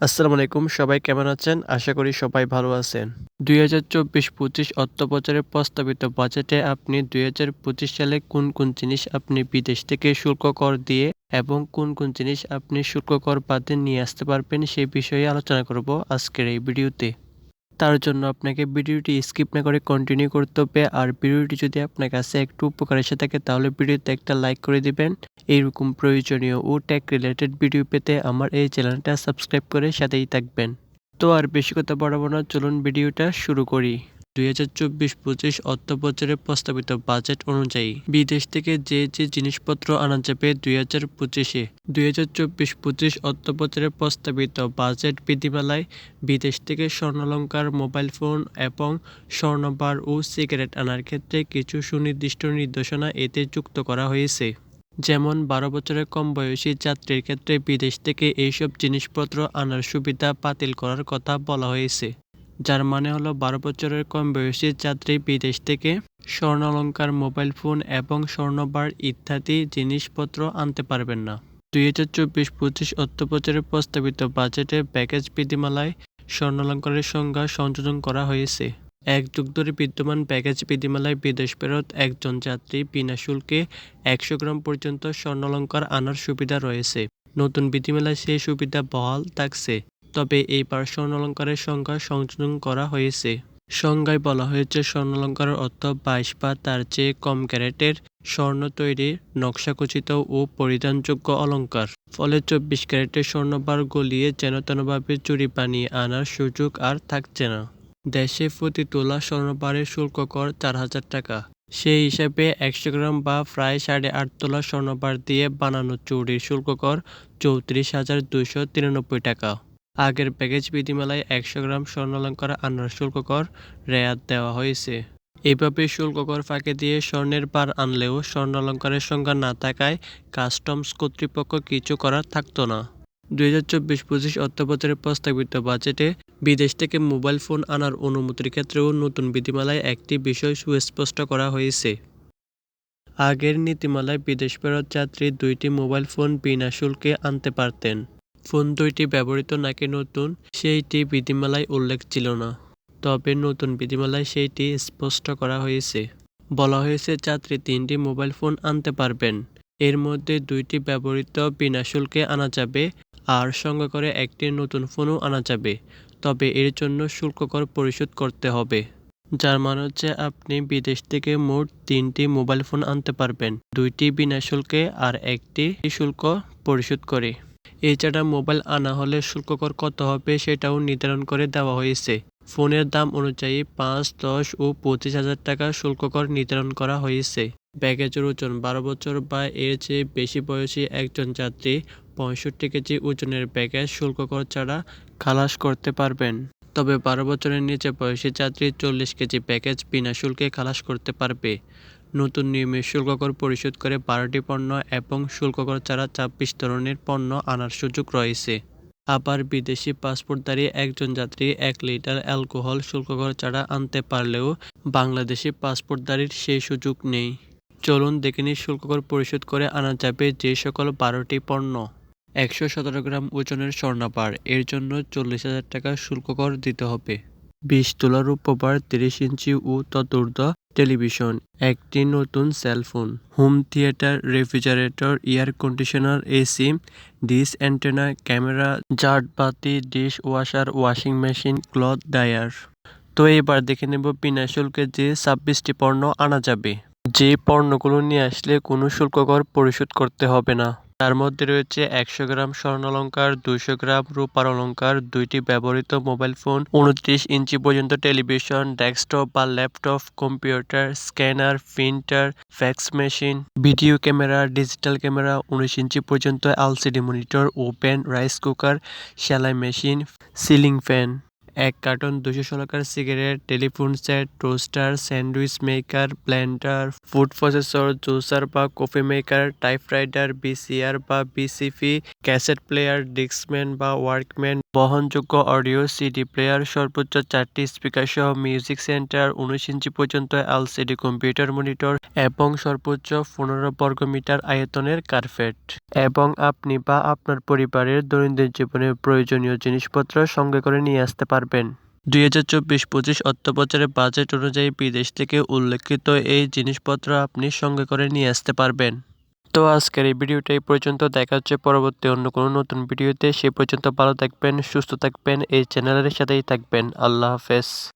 আসসালামু আলাইকুম, সবাই কেমন আছেন? আশা করি সবাই ভালো আছেন। দুই হাজার চব্বিশ পঁচিশ অর্থ বছরের প্রস্তাবিত বাজেটে আপনি দুই হাজার পঁচিশ সালে কোন কোন জিনিস আপনি বিদেশ থেকে শুল্ক কর দিয়ে এবং কোন কোন জিনিস আপনি শুল্ক কর বাদে নিয়ে আসতে পারবেন সেই বিষয়ে আলোচনা করব আজকের এই ভিডিওতে। তার জন্য আপনাকে ভিডিওটি স্কিপ না করে কন্টিনিউ করতে হবে। আর ভিডিওটি যদি আপনার কাছে একটু উপকার এসে থাকে, তাহলে ভিডিওতে একটা লাইক করে দিবেন। এইরকম প্রয়োজনীয় ও ট্যাক রিলেটেড ভিডিও পেতে আমার এই চ্যানেলটা সাবস্ক্রাইব করে সাথেই থাকবেন। তো আর বেশি কথা বাড়াবো না, চলুন ভিডিওটা শুরু করি। দুই হাজার চব্বিশ পঁচিশ অর্থ বছরের প্রস্তাবিত বাজেট অনুযায়ী বিদেশ থেকে যে যে জিনিসপত্র আনা যাবে দুই হাজার পঁচিশে। দুই হাজার চব্বিশ পঁচিশ অর্থ বছরের প্রস্তাবিত বাজেট বিধিমালায় বিদেশ থেকে স্বর্ণালঙ্কার, মোবাইল ফোন এবং স্বর্ণবার ও সিগারেট আনার ক্ষেত্রে কিছু সুনির্দিষ্ট নির্দেশনা এতে যুক্ত করা হয়েছে। যেমন, বারো বছরের কম বয়সী যাত্রীর ক্ষেত্রে বিদেশ থেকে এইসব জিনিসপত্র আনার সুবিধা বাতিল করার কথা বলা হয়েছে। যার মানে হলো বারো বছরের কম বয়সী যাত্রী বিদেশ থেকে স্বর্ণালঙ্কার মোবাইল ফোন এবং স্বর্ণবার ইত্যাদি জিনিসপত্র আনতে পারবেন না। দুই হাজার চব্বিশ পঁচিশ অর্থ বছরের প্রস্তাবিত বাজেটে প্যাকেজ বিধিমালায় স্বর্ণালঙ্কারের সংজ্ঞা সংযোজন করা হয়েছে। এক যুগ ধরে বিদ্যমান প্যাকেজ বিধিমালায় বিদেশ ফেরত একজন যাত্রী বিনা শুল্কে একশো গ্রাম পর্যন্ত স্বর্ণালঙ্কার আনার সুবিধা রয়েছে। নতুন বিধিমালায় সেই সুবিধা বহাল থাকছে। তবে এইবার স্বর্ণালঙ্কারের সংখ্যা সংযোজন করা হয়েছে। সংজ্ঞায় বলা হয়েছে, স্বর্ণালঙ্কারের অর্থ বাইশ বা তার চেয়ে কম ক্যারেটের স্বর্ণ তৈরি নকশাখচিত ও পরিধানযোগ্য অলঙ্কার। ফলে চব্বিশ ক্যারেটের স্বর্ণবার গলিয়ে যেন তেনভাবে চুরি বানিয়ে আনার সুযোগ আর থাকছে না। দেশে প্রতি তোলা স্বর্ণবারের শুল্ক কর চার হাজার টাকা। সেই হিসাবে একশো গ্রাম বা প্রায় সাড়ে আট তোলা স্বর্ণবার দিয়ে বানানো চুরির শুল্ক কর চৌত্রিশ হাজার দুইশো তিরানব্বই টাকা। আগের প্যাকেজ বিধিমালায় একশো গ্রাম স্বর্ণালঙ্কার আনার শুল্ক কর রেয়াত দেওয়া হয়েছে। এভাবে শুল্ক কর ফাঁকে দিয়ে স্বর্ণের পার আনলেও স্বর্ণালঙ্কারের সংখ্যা না থাকায় কাস্টমস কর্তৃপক্ষ কিছু করার থাকতো না। দুই হাজার চব্বিশ পঁচিশ অর্থবছরের প্রস্তাবিত বাজেটে বিদেশ থেকে মোবাইল ফোন আনার অনুমতির ক্ষেত্রেও নতুন বিধিমালায় একটি বিষয় সুস্পষ্ট করা হয়েছে। আগের নীতিমালায় বিদেশ ফেরত যাত্রী দুইটি মোবাইল ফোন বিনা শুল্কে আনতে পারতেন। ফোন দুইটি ব্যবহৃত নাকি নতুন, সেইটি বিধিমালায় উল্লেখ ছিল না। তবে নতুন বিধিমালায় সেইটি স্পষ্ট করা হয়েছে। বলা হয়েছে যাত্রী তিনটি মোবাইল ফোন আনতে পারবেন। এর মধ্যে দুইটি ব্যবহৃত বিনা শুল্কে আনা যাবে, আর সঙ্গে করে একটি নতুন ফোনও আনা যাবে। তবে এর জন্য শুল্ক কর পরিশোধ করতে হবে। যার মানে হচ্ছে, আপনি বিদেশ থেকে মোট তিনটি মোবাইল ফোন আনতে পারবেন। দুইটি বিনা শুল্কে আর একটি শুল্ক পরিশোধ করে। এছাড়া মোবাইল আনা হলে শুল্ক কর কত হবে সেটাও নির্ধারণ করে দেওয়া হয়েছে। ফোনের দাম অনুযায়ী পাঁচ, দশ ও পঁচিশ হাজার টাকা শুল্ক কর নির্ধারণ করা হয়েছে। ব্যাগেজের ওজন বারো বছর বা এর চেয়ে বেশি বয়সী একজন যাত্রী পঁয়ষট্টি কেজি ওজনের ব্যাগেজ শুল্ক কর ছাড়া খালাস করতে পারবেন। তবে বারো বছরের নিচে বয়সী যাত্রী চল্লিশ কেজি প্যাকেজ বিনা শুল্কে খালাস করতে পারবে। নতুন নিয়মে শুল্ক কর পরিশোধ করে বারোটি পণ্য এবং শুল্ক কর ছাড়া ছাব্বিশ ধরনের পণ্য আনার সুযোগ রয়েছে। আবার বিদেশি পাসপোর্টধারী একজন যাত্রী এক লিটার অ্যালকোহল শুল্ক কর ছাড়া আনতে পারলেও বাংলাদেশি পাসপোর্টধারীর সেই সুযোগ নেই। চলুন দেখে নিই শুল্ক কর পরিশোধ করে আনা যাবে যে সকল বারোটি পণ্য। একশো সতেরো গ্রাম ওজনের স্বর্ণাপার এর জন্য চল্লিশ হাজার টাকা শুল্ক কর দিতে হবে। বিশ তোলা রূপবার তিরিশ ইঞ্চি ও ততুর্ধ টেলিভিশন, একটি নতুন cellphone home theatre, refrigerator, air conditioner, AC dish antenna, camera জাটবাতি dish washer, washing machine, cloth dryer তো এবার দেখে নেব বিনা শুল্কে যে ছাব্বিশটি পণ্য আনা যাবে। যে পণ্যগুলো নিয়ে আসলে কোনো শুল্ক কর পরিশোধ করতে হবে না। তার মধ্যে রয়েছে একশো গ্রাম স্বর্ণালঙ্কার, দুইশো গ্রাম রূপার অলঙ্কার, দুইটি ব্যবহৃত মোবাইল ফোন, উনত্রিশ ইঞ্চি পর্যন্ত টেলিভিশন, ডেস্কটপ বা laptop, computer, scanner, printer, fax machine, video camera, digital camera, উনিশ ইঞ্চি পর্যন্ত LCD monitor, open rice cooker, সেলাই মেশিন, সিলিং ফ্যান। এক কার্টন দুশো ষোলোকার cigarette, telephone set, toaster, sandwich maker, blender, food processor, juicer বা coffee maker, typewriter, VCR বা VCP, cassette player, Discman বা workman, বহনযোগ্য audio, CD player, সর্বোচ্চ চারটি speaker সহ মিউজিক সেন্টার, উনিশ ইঞ্চি পর্যন্ত এলসিডি কম্পিউটার মনিটর এবং সর্বোচ্চ পনেরো বর্গমিটার আয়তনের কার্পেট। এবং আপনি বা আপনার পরিবারের দৈনন্দিন জীবনে প্রয়োজনীয় জিনিসপত্র সঙ্গে করে নিয়ে আসতে পারবেন। দুই হাজার চব্বিশ পঁচিশ অর্থবছরের বাজেট অনুযায়ী বিদেশ থেকে উল্লেখিত এই জিনিসপত্র আপনি সঙ্গে করে নিয়ে আসতে পারবেন। তো আজকের এই ভিডিওটা এই পর্যন্ত। দেখা হচ্ছে পরবর্তী অন্য কোনো নতুন ভিডিওতে। সে পর্যন্ত ভালো থাকবেন, সুস্থ থাকবেন, এই চ্যানেলের সাথেই থাকবেন। আল্লাহ হাফেজ।